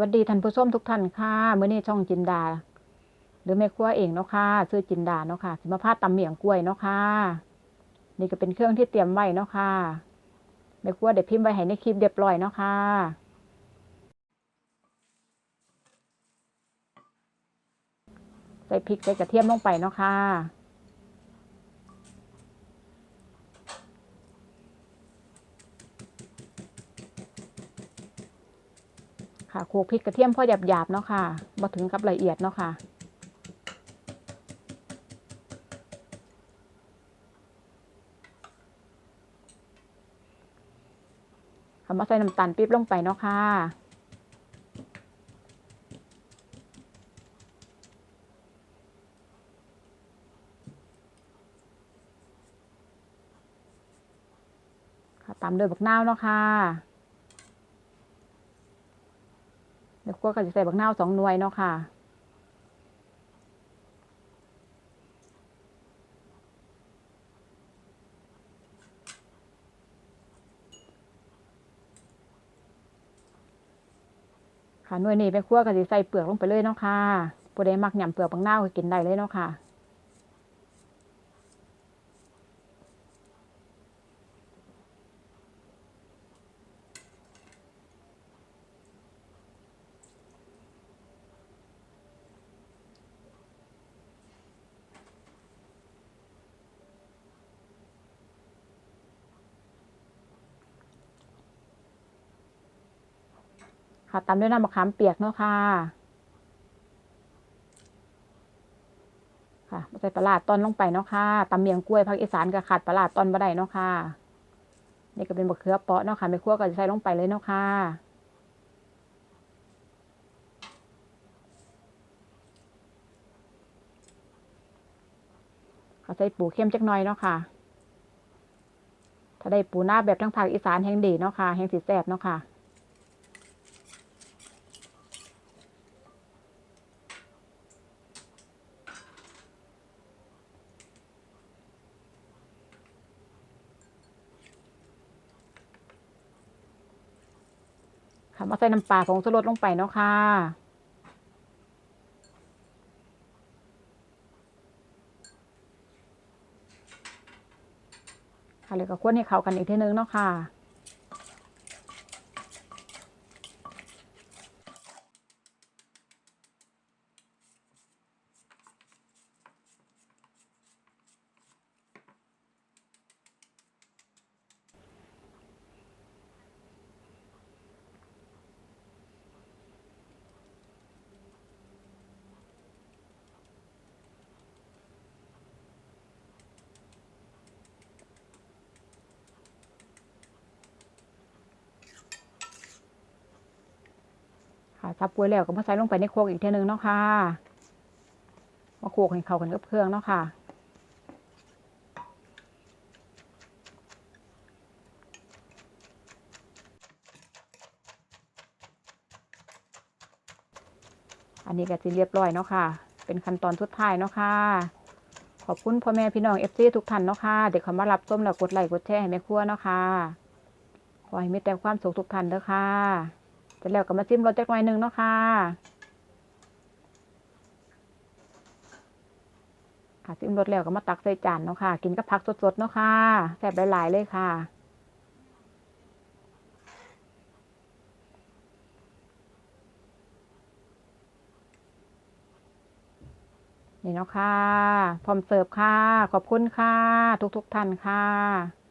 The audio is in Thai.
วัสดีท่านผู้ชมทุกท่านค่ะมื้อนี้ช่องจินดา หรือแม่ครัวเองเนาะค่ะชื่อจินดาเนาะค่ะสิมาพาตำเมี่ยงกล้วยเนาะค่ะนี่ก็เป็นเครื่องที่เตรียมไว้เนาะค่ะแม่ครัวได้พิมพ์ไว้ให้ในคลิปเรียบร้อยเนาะค่ะใส่พริกใส่กระเทียมลงไปเนาะค่ะ ค่ะโขลกพริกกระเทียมพอหยาบๆเนาะค่ะบ่ถึงกับละเอียดเนาะค่ะค่ะมาใส่น้ำตาลปี๊บลงไปเนาะค่ะค่ะตามด้วยบักนาวเนาะค่ะ เดี๋ย วก็จะใส่บักนาวสองหน่วยเนาะค่ะค่ะหน่วยนี้ไปคั่วก็จะใส่เปลือกลงไปเลยเนาะค่ะผู้ใดมักหยำเปลือกบักนาก็กินได้เลยเนาะค่ะ ค่ะตามด้วยน้ำมะขามเปียกเนาะค่ะ ค่ะใส่ปลาร้าตอนลงไปเนาะค่ะตำเมียงกล้วยภาคอีสานก็ขาดปลาร้าตอนบ่ได้เนาะค่ะ นี่ก็เป็นบะเขือเปาะเนาะค่ะไม่คั่วก็จะใส่ลงไปเลยเนาะค่ะค่ะใส่ปูเข้มจักหน่อยเนาะค่ะถ้าได้ปูหน้าแบบทั้งภาคอีสานแห่งดีเนาะค่ะแห่งสีแสบเนาะค่ะ ค่ะมาใส่น้ำปลาผงชูรสลงไปเนาะค่ะค่ะแลยก็ควนให้เข้ากันอีกทีนึงเนาะค่ะ ค่ะซับป่วยแล้วก็มาใส่ลงไปในโครกอีกทีนึงเนาะค่ะมาโขกให้เข้ากันกับเครื่องเนาะค่ะอันนี้ก็จะเรียบร้อยเนาะค่ะ เป็นขั้นตอนสุดท้ายเนาะค่ะ ขอบคุณพ่อแม่พี่น้องเอฟซีทุกท่านเนาะค่ะ เด็กเขามารับส้มแล้วกดไลค์กดแชร์ให้แม่ครัวเนาะค่ะ ขอให้มีแต่ความสุขทุกท่านเด้อค่ะ สร็จแล้วก็มาซิมรสจักหน่อยหนึ่งเนาะค่ะค่ะซิมรสแล้วก็มาตักใส่จานเนาะค่ะ กินกับผักสดๆเนาะค่ะแซ่บหลายๆเลยค่ะนี่เนาะค่ะ พร้อมเสิร์ฟค่ะ ขอบคุณค่ะ ทุกๆท่านค่ะ